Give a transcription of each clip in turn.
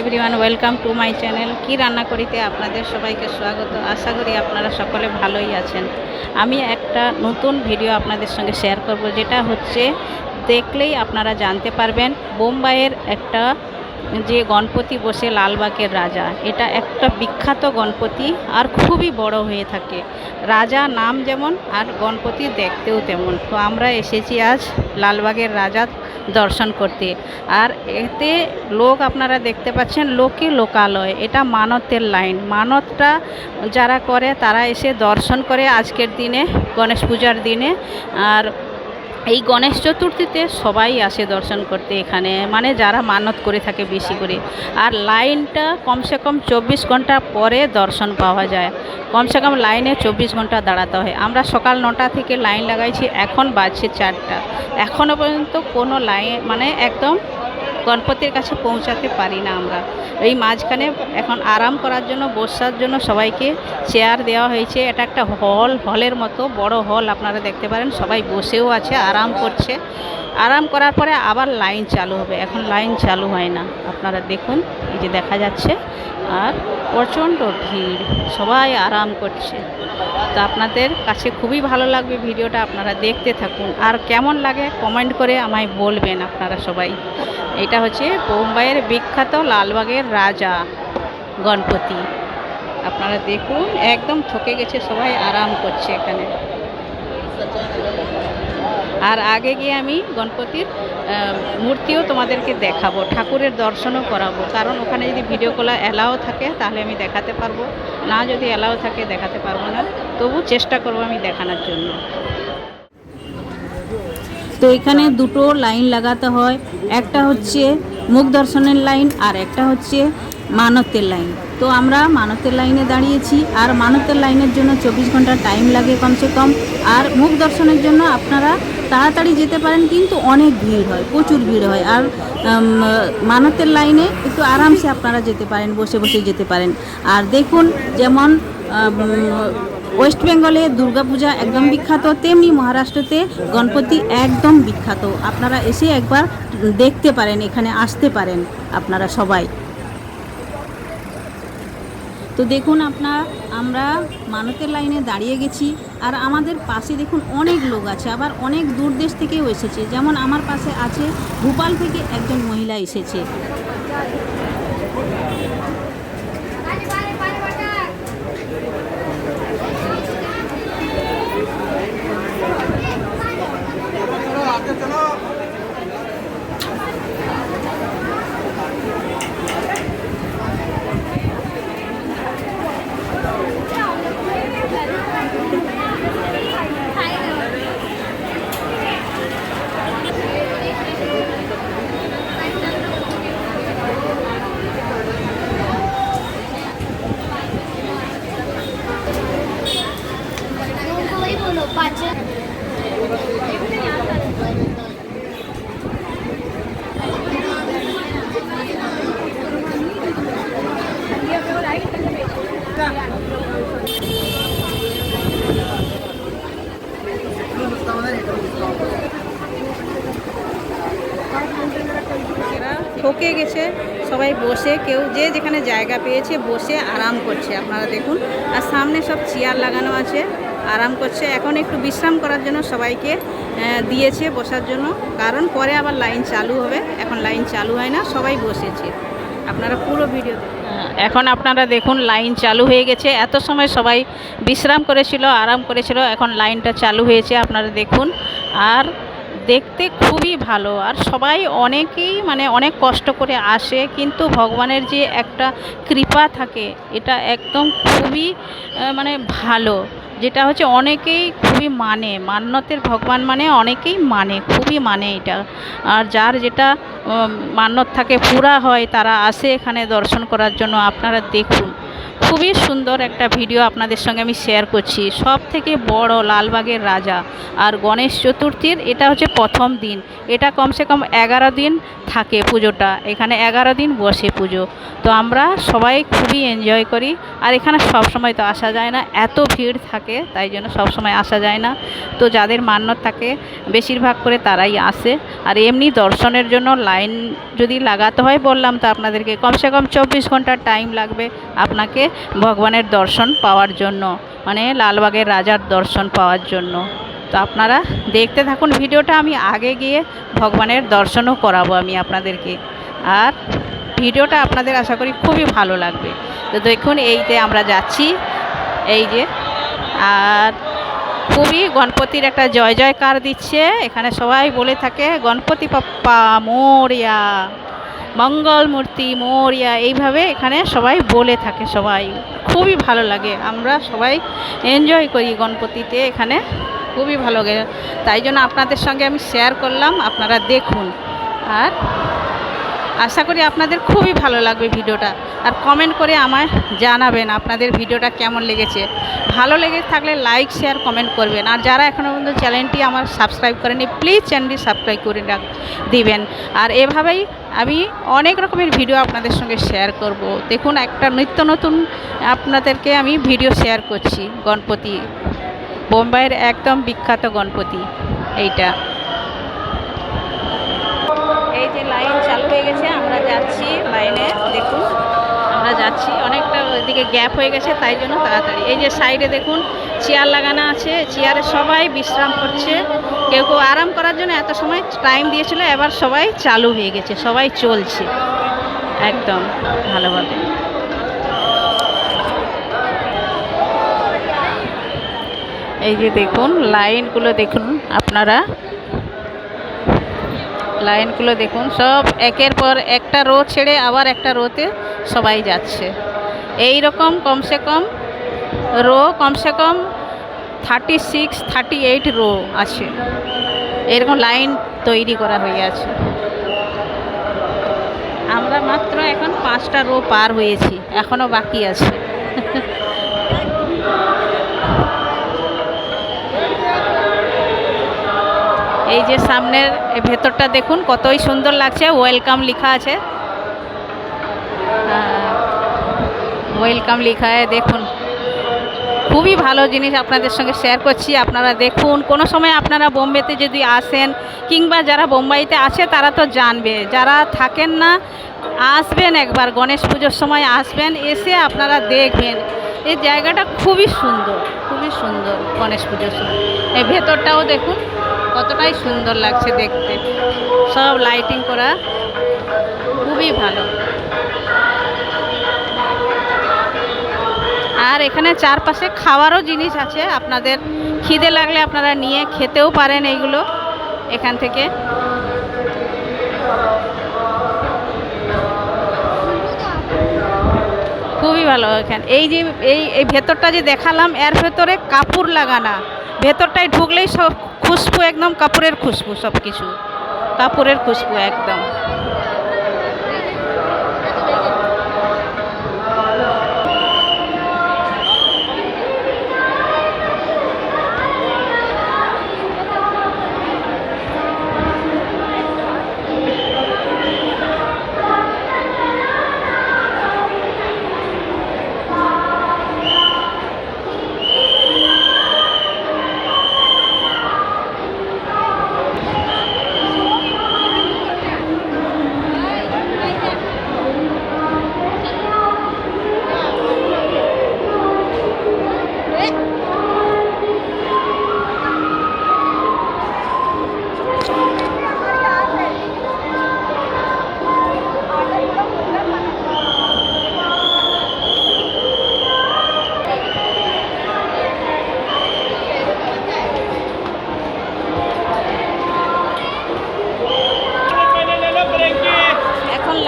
Everyone welcome to my channel কি রান্না করিতে আপনাদের সবাইকে স্বাগত। আশা করি আপনারা সকলে ভালোই আছেন। আমি একটা নতুন ভিডিও আপনাদের সঙ্গে শেয়ার করব, যেটা হচ্ছে, দেখলেই আপনারা জানতে পারবেন, বোম্বাইয়ের একটা যে গণপতি বসে লালবাগের রাজা, এটা একটা বিখ্যাত গণপতি আর খুবই বড় হয়ে থাকে। রাজা নাম যেমন আর গণপতি দেখতেও তেমন। তো আমরা এসেছি আজ লালবাগের রাজা দর্শন করতে। আর এতে লোক আপনারা দেখতে পাচ্ছেন, লোকে লোকালয়, এটা মানতের লাইন। মানতটা যারা করে তারা এসে দর্শন করে আজকের দিনে, গণেশ পূজার দিনে। আর এই গণেশ চতুর্থীতে সবাই আসে দর্শন করতে এখানে মানে যারা মানত করে থাকে বেশি করে। আর লাইনটা কমসে কম চব্বিশ ঘণ্টা পরে দর্শন পাওয়া যায়। কমসে কম লাইনে চব্বিশ ঘণ্টা দাঁড়াতে হয়। আমরা সকাল নটা থেকে লাইন লাগাইছি, এখন বাজছে চারটা। এখনও পর্যন্ত কোনো লাইন মানে একদম গণপতির কাছে পৌঁছাতে পারি না আমরা। এই মাঝখানে এখন আরাম করার জন্য, বসার জন্য সবাইকে চেয়ার দেওয়া হয়েছে। এটা একটা হল হলের মতো, বড় হল আপনারা দেখতে পারেন। সবাই বসেও আছে, আরাম করছে। আরাম করার পরে আবার লাইন চালু হবে। এখন লাইন চালু হয় না। আপনারা দেখুন, এই যে দেখা যাচ্ছে। আর প্রচণ্ড ভিড়। সবাই আরাম করছে। তো আপনাদের কাছে খুবই ভালো লাগবে ভিডিওটা, আপনারা দেখতে থাকুন। আর কেমন লাগে কমেন্ট করে আমায় বলবেন আপনারা সবাই। এটা হচ্ছে বোম্বাইয়ের বিখ্যাত লালবাগের রাজা গণপতি। আপনারা দেখুন, একদম থকে গেছে সবাই, আরাম করছে এখানে। আর আগে গিয়ে আমি গণপতির মূর্তিও তোমাদেরকে দেখাবো, ঠাকুরের দর্শনও করাবো। কারণ ওখানে যদি ভিডিও কলা অ্যালাও থাকে, তাহলে আমি দেখাতে পারব। না যদি অ্যালাও থাকে, দেখাতে পারব না। তবু চেষ্টা করব আমি দেখানোর জন্য। তো এখানে দুটো লাইন লাগাতে হয়। একটা হচ্ছে মুখ দর্শনের লাইন আর একটা হচ্ছে মানতের লাইন। তো আমরা মানতের লাইনে দাঁড়িয়েছি, আর মানতের লাইনের জন্য চব্বিশ ঘণ্টা টাইম লাগে কমসে কম। আর মুখ দর্শনের জন্য আপনারা তাড়াতাড়ি যেতে পারেন, কিন্তু অনেক ভিড় হয়, প্রচুর ভিড় হয়। আর মানতের লাইনে একটু আরামসে আপনারা যেতে পারেন, বসে বসে যেতে পারেন। আর দেখুন, যেমন ওয়েস্ট বেঙ্গলে দুর্গাপূজা একদম বিখ্যাত, তেমনি মহারাষ্ট্রতে গণপতি একদম বিখ্যাত। আপনারা এসে একবার দেখতে পারেন, এখানে আসতে পারেন আপনারা সবাই। তো দেখুন আপনার আমরা মানতের লাইনে দাঁড়িয়ে গেছি, আর আমাদের পাশে দেখুন অনেক লোক আছে, আবার অনেক দূর দেশ থেকেও এসেছে। যেমন আমার পাশে আছে ভোপাল থেকে একজন মহিলা এসেছে। ঠকে গেছে। সবাই বসে, কেউ যে যেখানে জায়গা পেয়েছে, বসে আরাম করছে। আপনারা দেখুন, আর সামনে সব চেয়ার লাগানো আছে। আরাম করছে। এখন একটু বিশ্রাম করার জন্য সবাইকে দিয়েছে বসার জন্য। কারণ পরে আবার লাইন চালু হবে। এখন লাইন চালু হয় না, সবাই বসেছে। আপনারা পুরো ভিডিও এখন আপনারা দেখুন লাইন চালু হয়ে গেছে। এত সময় সবাই বিশ্রাম করেছিল, আরাম করেছিল, এখন লাইনটা চালু হয়েছে, আপনারা দেখুন। আর দেখতে খুবই ভালো। আর সবাই অনেকেই মানে অনেক কষ্ট করে আসে, কিন্তু ভগবানের যে একটা কৃপা থাকে, এটা একদম খুবই মানে ভালো। যেটা হচ্ছে অনেকেই খুবই মানে মান্যতের ভগবান মানে অনেকেই মানে খুবই মানে এটা। আর যার যেটা মান্যত থাকে, পুরা হয়, তারা আসে এখানে দর্শন করার জন্য। আপনারা দেখুন। খুবই সুন্দর একটা ভিডিও আপনাদের সঙ্গে আমি শেয়ার করছি। সব থেকে বড় লালবাগের রাজা আর গণেশ চতুর্থীর এটা হচ্ছে প্রথম দিন। এটা কমসে কম এগারো দিন থাকে পুজোটা। এখানে এগারো দিন বসে পুজো। তো আমরা সবাই খুবই এনজয় করি। আর এখানে সব সময় তো আসা যায় না। এত ভিড় থাকে, তাই জন্য সব সময় আসা যায় না। তো যাদের মান্যত থাকে, বেশিরভাগ করে তারাই আসে। আর এমনি দর্শনের জন্য লাইন যদি লাগাতে হয় বললাম তো আপনাদেরকে, কমসে কম চব্বিশ ঘণ্টার টাইম লাগবে আপনাকে। ভগবানের দর্শন পাওয়ার জন্য মানে লালবাগের রাজার দর্শন পাওয়ার জন্য। তো আপনারা দেখতে থাকুন ভিডিওটা, আমি আগে গিয়ে ভগবানের দর্শনও করাবো আমি আপনাদেরকে। আর ভিডিওটা আপনাদের আশা করি খুবই ভালো লাগবে। তো দেখুন, এইতে আমরা যাচ্ছি। এই যে, আর খুবই গণপতির একটা জয় জয়কার দিচ্ছে। এখানে সবাই বলে থাকে, গণপতি পাপ্পা মোরিয়া। মঙ্গল মূর্তি মোরিয়া, এইভাবে এখানে সবাই বলে থাকে সবাই। খুবই ভালো লাগে। আমরা সবাই এনজয় করি গণপতিতে এখানে। খুবই ভালো লাগে। তাই জন্য আপনাদের সঙ্গে আমি শেয়ার করলাম। আপনারা দেখুন। আর আশা করি আপনাদের খুবই ভালো লাগবে ভিডিওটা। আর কমেন্ট করে আমায় জানাবেন আপনাদের ভিডিওটা কেমন লেগেছে। ভালো লেগে থাকলে লাইক শেয়ার কমেন্ট করবেন। আর যারা এখনও পর্যন্ত চ্যানেলটি আমার সাবস্ক্রাইব করেনি প্লিজ চ্যানেলটি সাবস্ক্রাইব করে রাখ, দিবেন। আর এভাবেই আমি অনেক রকমের ভিডিও আপনাদের সঙ্গে শেয়ার করব। দেখুন, একটা নিত্য নতুন আপনাদেরকে আমি ভিডিও শেয়ার করছি। গণপতি, বোম্বাইয়ের একদম বিখ্যাত গণপতি, এইটা। এই যে লাইন চালু হয়ে গেছে, আমরা যাচ্ছি লাইনে, দেখুন, আমরা যাচ্ছি, অনেকটা ওইদিকে গ্যাপ হয়ে গেছে, তাই জন্য তাড়াতাড়ি। এই যে সাইডে দেখুন, চেয়ার লাগানো আছে, চেয়ারে সবাই বিশ্রাম করছে। কেউ কেউ আরাম করার জন্য এত সময় টাইম দিয়েছিল, এবার সবাই চালু হয়ে গেছে, সবাই চলছে। একদম ভালোভাবে। এই যে দেখুন, লাইনগুলো দেখুন আপনারা। লাইনগুলো দেখুন, সব একের পর একটা রো ছেড়ে আবার একটা রোতে সবাই যাচ্ছে। এই রকম কমসে কম রো, কমসে কম thirty six thirty eight row আছে। এরকম লাইন তৈরি করা হয়ে আছে। আমরা মাত্র এখন পাঁচটা রো পার হয়েছি এখনও বাকি আছে। এই যে সামনের ভেতরটা দেখুন, কতই সুন্দর লাগছে। ওয়েলকাম লেখা আছে। ওয়েলকাম লেখা দেখুন। খুবই ভালো জিনিস আপনাদের সঙ্গে শেয়ার করছি। আপনারা দেখুন, কোনো সময় আপনারা বোম্বেতে যদি আসেন, কিংবা যারা বোম্বাইতে আছে, তারা তো জানবে। যারা থাকেন না, আসবেন একবার। গণেশ পুজোর সময় আসবেন, এসে আপনারা দেখবেন। এই জায়গাটা খুবই সুন্দর খুবই সুন্দর গণেশ পুজোর সময়। এই ভেতরটাও দেখুন। কতটাই সুন্দর লাগছে দেখতে। সব লাইটিং করা খুবই ভালো। আর এখানে চারপাশে খাওয়ারও জিনিস আছে। আপনাদের খিদে লাগলে আপনারা নিয়ে খেতেও পারেন এইগুলো এখান থেকে। খুবই ভালো এখানে। এই যে, এই এই ভেতরটা যে দেখালাম, এর ভেতরে কাপড় লাগানা। ভেতরটায় ঢুকলেই সব খুশবু একদম কাপড়ের খুশবু সব কিছু কাপড়ের খুশবু একদম।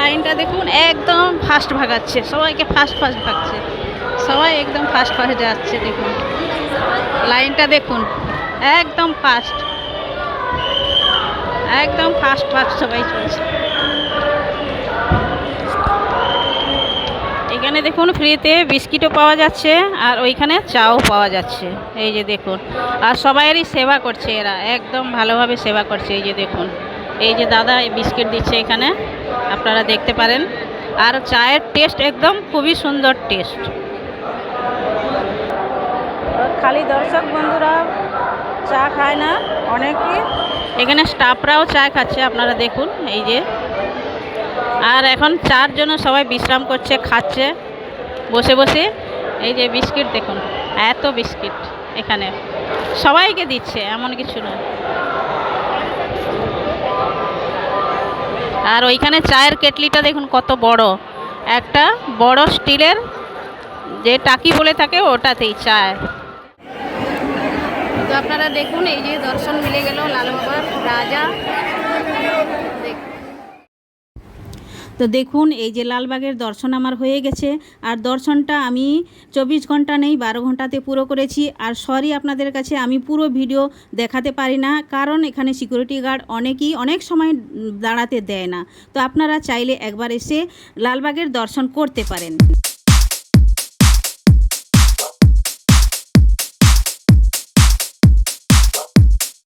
লাইনটা দেখুন, একদম ফাস্ট ভাগাচ্ছে, সবাইকে ফাস্ট ফাস্ট ভাগছে, সবাই একদম ফাস্ট ফাস্ট যাচ্ছে, দেখুন। লাইনটা দেখুন, একদম ফাস্ট একদম ফাস্ট ফাস্ট সবাই চলছে। এখানে দেখুন ফ্রিতে বিস্কিটও পাওয়া যাচ্ছে, আর ওইখানে চাও পাওয়া যাচ্ছে, এই যে দেখুন। আর সবাইয়েরই সেবা করছে এরা, একদম ভালোভাবে সেবা করছে, এই যে দেখুন। এই যে দাদা এই বিস্কিট দিচ্ছে এখানে আপনারা দেখতে পারেন। আর চায়ের টেস্ট একদম খুবই সুন্দর টেস্ট খালি দর্শক বন্ধুরা চা খায় না অনেকে। এখানে স্টাফরাও চা খাচ্ছে আপনারা দেখুন এই যে। আর এখন চার জন্য সবাই বিশ্রাম করছে খাচ্ছে বসে বসে। এই যে বিস্কিট দেখুন এত বিস্কিট এখানে। সবাইকে দিচ্ছে এমন কিছু নয়। আর ওইখানে চায়ের কেটলিটা দেখুন কত বড়। একটা বড় স্টিলের যে টাকি বলে থাকে ওটাতেই চায়। তো আপনারা দেখুন, এই যে দর্শন মিলে গেল লালবাবার রাজা তো দেখুন, এই যে লালবাগের দর্শন আমার হয়ে গেছে। আর দর্শনটা আমি চব্বিশ ঘণ্টা নেই, বারো ঘন্টাতে পুরো করেছি। আর সরি আপনাদের কাছে, আমি পুরো ভিডিও দেখাতে পারি না, কারণ এখানে সিকিউরিটি গার্ড অনেকেই অনেক সময় দাঁড়াতে দেয় না। তো আপনারা চাইলে একবার এসে লালবাগের দর্শন করতে পারেন।